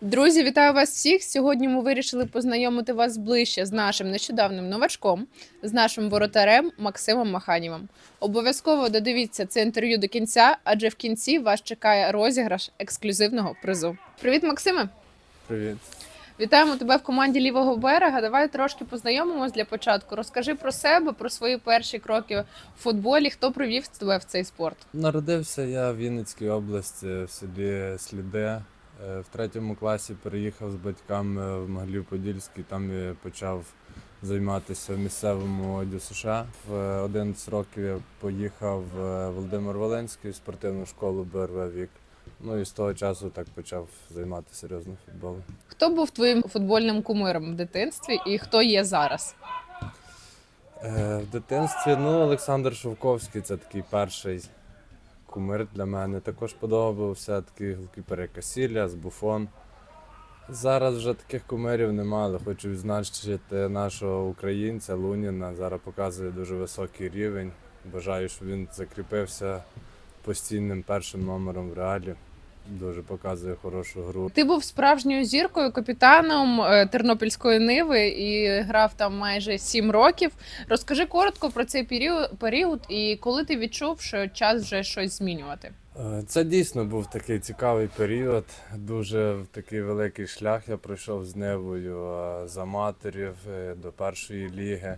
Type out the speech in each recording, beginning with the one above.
Друзі, вітаю вас всіх! Сьогодні ми вирішили познайомити вас ближче з нашим нещодавним новачком, з нашим воротарем Максимом Маханєвим. Обов'язково додивіться це інтерв'ю до кінця, адже в кінці вас чекає розіграш ексклюзивного призу. Привіт, Максиме! Привіт. Вітаємо тебе в команді лівого берега. Давай трошки познайомимось для початку. Розкажи про себе, про свої перші кроки в футболі. Хто привів тебе в цей спорт? Народився я в Вінницькій області в селі Сліде. Е, В третьому класі переїхав з батьками в Могилів-Подільський, там я почав займатися в місцевому ДЮСШ. В 11 років я поїхав в Володимир Волинський в спортивну школу БРВ Вік. Ну і з того часу так почав займатися серйозно футболом. Хто був твоїм футбольним кумиром в дитинстві і хто є зараз? Е, В дитинстві ну, Олександр Шовковський це такий перший кумир для мене. Також подобався такий голкіпер Касілля, з Буфон. Зараз вже таких кумирів немає, хочу відзначити нашого українця Луніна. Зараз показує дуже високий рівень. Бажаю, щоб він закріпився постійним першим номером в реалі. Дуже показує хорошу гру. Ти був справжньою зіркою, капітаном е, Тернопільської Ниви і грав там майже сім років. Розкажи коротко про цей період, період і коли ти відчув, що час вже щось змінювати. Е, Це дійсно був такий цікавий період. Дуже такий великий шлях я пройшов з Невою е, з аматорів до першої ліги.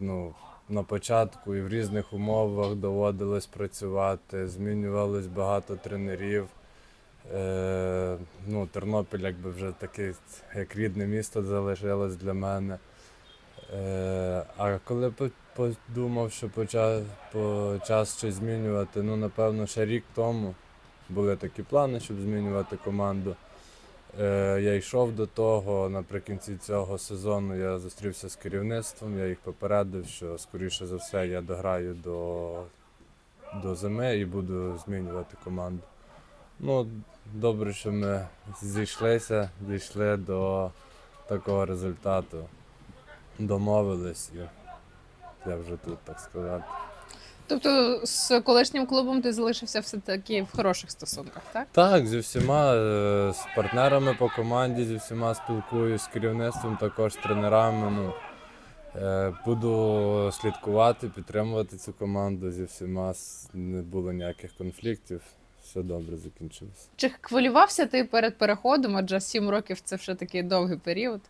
Ну, на початку і в різних умовах доводилось працювати, змінювалось багато тренерів. Е, ну, Тернопіль якби вже таке як рідне місто залишилось для мене. Е, а коли подумав, що почав щось змінювати, ну напевно, ще рік тому були такі плани, щоб змінювати команду. Е, я йшов до того. Наприкінці цього сезону я зустрівся з керівництвом, я їх попередив, що скоріше за все я дограю до, до зими і буду змінювати команду. Ну, добре, що ми зійшлися, дійшли до такого результату. Домовились і я вже тут, так сказати. Тобто з колишнім клубом ти залишився все таки в хороших стосунках, так? Так, зі всіма е, з партнерами по команді, зі всіма спілкуюсь, з керівництвом, також з тренерами. Ну, е, буду слідкувати, підтримувати цю команду зі всіма. с- Не було ніяких конфліктів. Все добре закінчилося. Чи хвилювався ти перед переходом? Адже сім років це вже такий довгий період.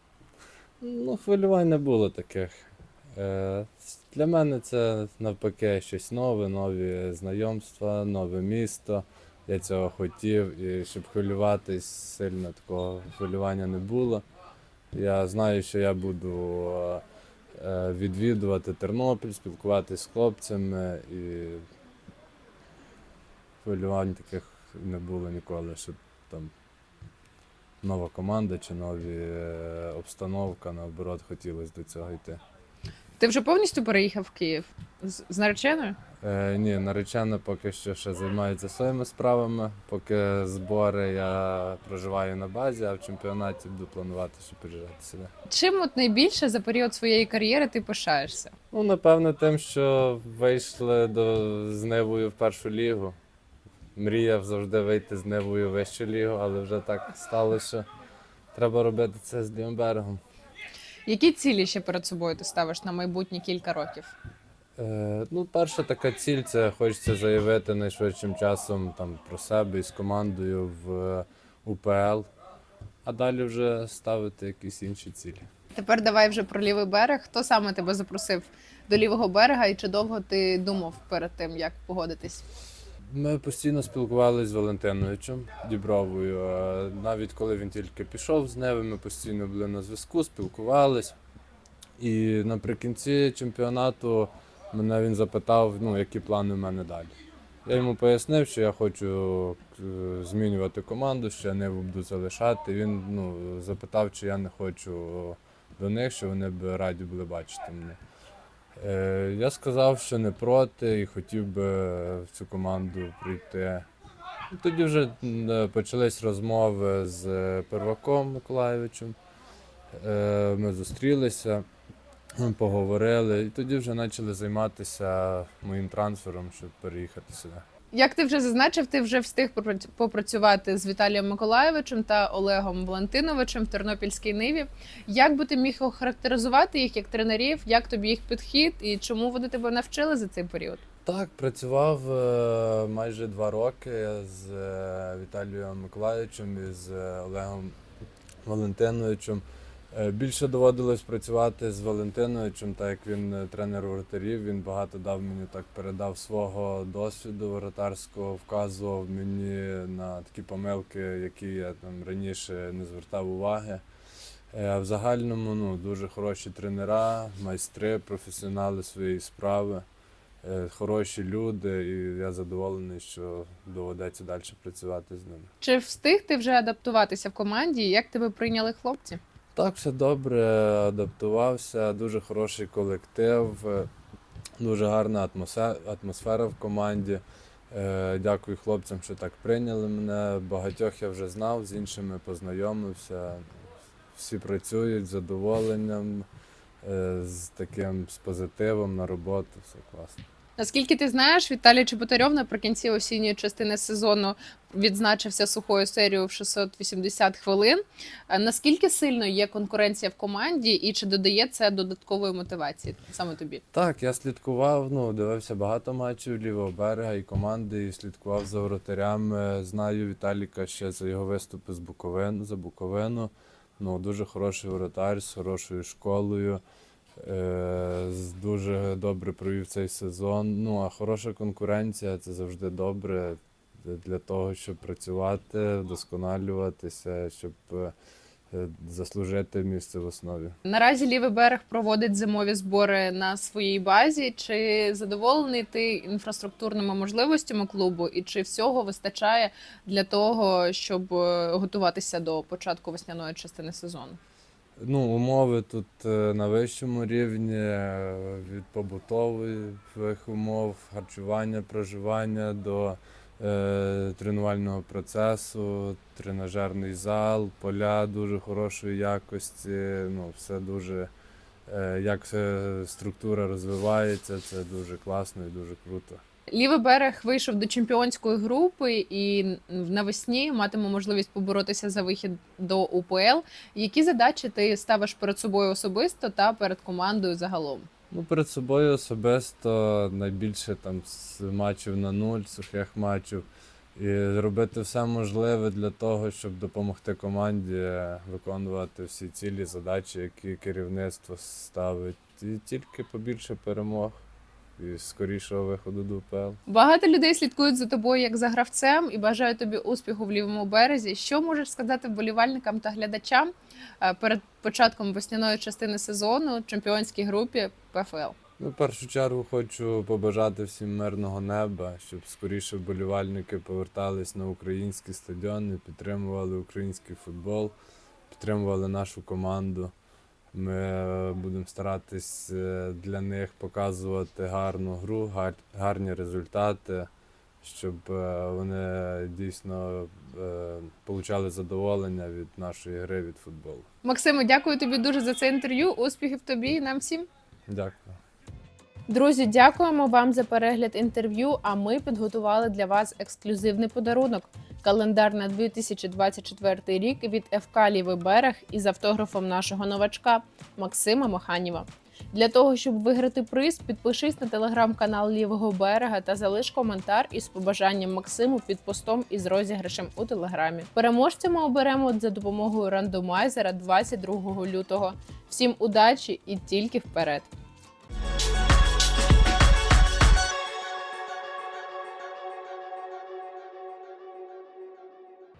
Ну, хвилювань не було таких. Е, Для мене це навпаки щось нове, нові знайомства, нове місто. Я цього хотів, і щоб хвилюватись, сильно такого хвилювання не було. Я знаю, що я буду е, відвідувати Тернопіль, спілкуватися з хлопцями і хвилювань таких не було ніколи, щоб там нова команда чи нові е, обстановка, наоборот, хотілося до цього йти. Ти вже повністю переїхав в Київ з, з нареченою? Е, ні, наречена поки що ще займається своїми справами. Поки збори я проживаю на базі, а в чемпіонаті буду планувати, що приїжджати сюди. Чим от найбільше за період своєї кар'єри ти пишаєшся? Ну, напевно, тим, що вийшли до, з Нивою в першу лігу. Мріяв завжди вийти з Нивою в вищу лігу, але вже так сталося, треба робити це з Ліомбергом. Які цілі ще перед собою ти ставиш на майбутні кілька років? Е, ну, перша така ціль це хочеться заявити найшвидшим часом там, про себе і з командою в УПЛ, а далі вже ставити якісь інші цілі. Тепер давай вже про лівий берег. Хто саме тебе запросив до лівого берега, і чи довго ти думав перед тим, як погодитись? Ми постійно спілкувалися з Валентиновичем Дібровою. Навіть коли він тільки пішов з Неви, ми постійно були на зв'язку, спілкувались. І наприкінці чемпіонату мене він запитав, ну, які плани в мене далі. Я йому пояснив, що я хочу е, змінювати команду, що я не буду залишати. Він ну, запитав, чи я не хочу до них, що вони б раді були бачити мене. Е, Я сказав, що не проти і хотів би в цю команду прийти. Тоді вже почались розмови з е, Перваком Миколаєвичем. Е, Ми зустрілися, поговорили, і тоді вже почали займатися моїм трансфером, щоб переїхати сюди. Як ти вже зазначив, ти вже встиг попрацювати з Віталієм Миколаєвичем та Олегом Валентиновичем в Тернопільській Ниві. Як би ти міг охарактеризувати їх як тренерів? Як тобі їх підхід і чому вони тебе навчили за цей період? Так, працював е, майже два роки з е, Віталієм Миколаївичем і з е, Олегом Валентиновичем. Е, Більше доводилось працювати з Валентиновичем, так як він е, тренер воротарів. Він багато дав мені так, передав свого досвіду воротарського, вказував мені на такі помилки, які я там раніше не звертав уваги. Е, А в загальному ну, дуже хороші тренера, майстри, професіонали своєї справи. Хороші люди, і я задоволений, що доведеться далі працювати з ними. Чи встиг ти вже адаптуватися в команді? Як тебе прийняли хлопці? Так, все добре, адаптувався, дуже хороший колектив, е, дуже гарна атмосфера в команді. Е, Дякую хлопцям, що так прийняли мене. Багатьох я вже знав, з іншими познайомився. Всі працюють з задоволенням, е, з таким з позитивом на роботу, все класно. Наскільки ти знаєш, Віталій Чеботарьов наприкінці осінньої частини сезону відзначився сухою серією в 680 хвилин. Е, Наскільки сильно є конкуренція в команді, і чи додає це додаткової мотивації саме тобі? Так, я слідкував, ну, дивився багато матчів лівого берега і команди, і слідкував за воротарями. Знаю Віталіка ще за його виступи з Буковин, за Буковину. Ну, дуже хороший воротар з хорошою школою. Е, дуже добре провів цей сезон. Ну, а хороша конкуренція це завжди добре для того, щоб працювати, вдосконалюватися, щоб е, заслужити місце в основі. Наразі лівий берег проводить зимові збори на своїй базі. Чи задоволений ти інфраструктурними можливостями клубу, і чи всього вистачає для того, щоб е, готуватися до початку весняної частини сезону? Ну, умови тут е, на вищому рівні е, від побутових умов, харчування, проживання до е, тренувального процесу, тренажерний зал, поля дуже хорошої якості. Ну, все дуже е, як структура розвивається, це дуже класно і дуже круто. Лівий берег вийшов до чемпіонської групи і навесні матиме можливість поборотися за вихід до УПЛ. Які задачі ти ставиш перед собою особисто та перед командою загалом? Ну, перед собою особисто найбільше там з матчів на нуль, сухих матчів. І робити все можливе для того, щоб допомогти команді виконувати всі цілі задачі, які керівництво ставить. І тільки побільше перемог і скорішого виходу до УПЛ. Багато людей слідкують за тобою як за гравцем і бажають тобі успіху в лівому березі. Що можеш сказати вболівальникам та глядачам е, перед початком весняної частини сезону в чемпіонській групі ПФЛ? Ну, в першу чергу хочу побажати всім мирного неба, щоб скоріше вболівальники повертались на українські стадіони, підтримували український футбол, підтримували нашу команду. Ми е, будемо старатись е, для них показувати гарну гру, гар- гарні результати, щоб е, вони дійсно получали задоволення від нашої гри від футболу. Максиме, дякую тобі дуже за це інтерв'ю. Успіхів тобі і нам всім. Дякую. Друзі, дякуємо вам за перегляд інтерв'ю. А ми підготували для вас ексклюзивний подарунок календар на 2024 рік від ФК Лівий берег із автографом нашого новачка Максима Маханіва. Для того, щоб виграти приз, підпишись на телеграм-канал Лівого берега та залиш коментар із побажанням Максиму під постом із розіграшем у телеграмі. Переможця ми оберемо за допомогою рандомайзера 22 лютого. Всім удачі і тільки вперед!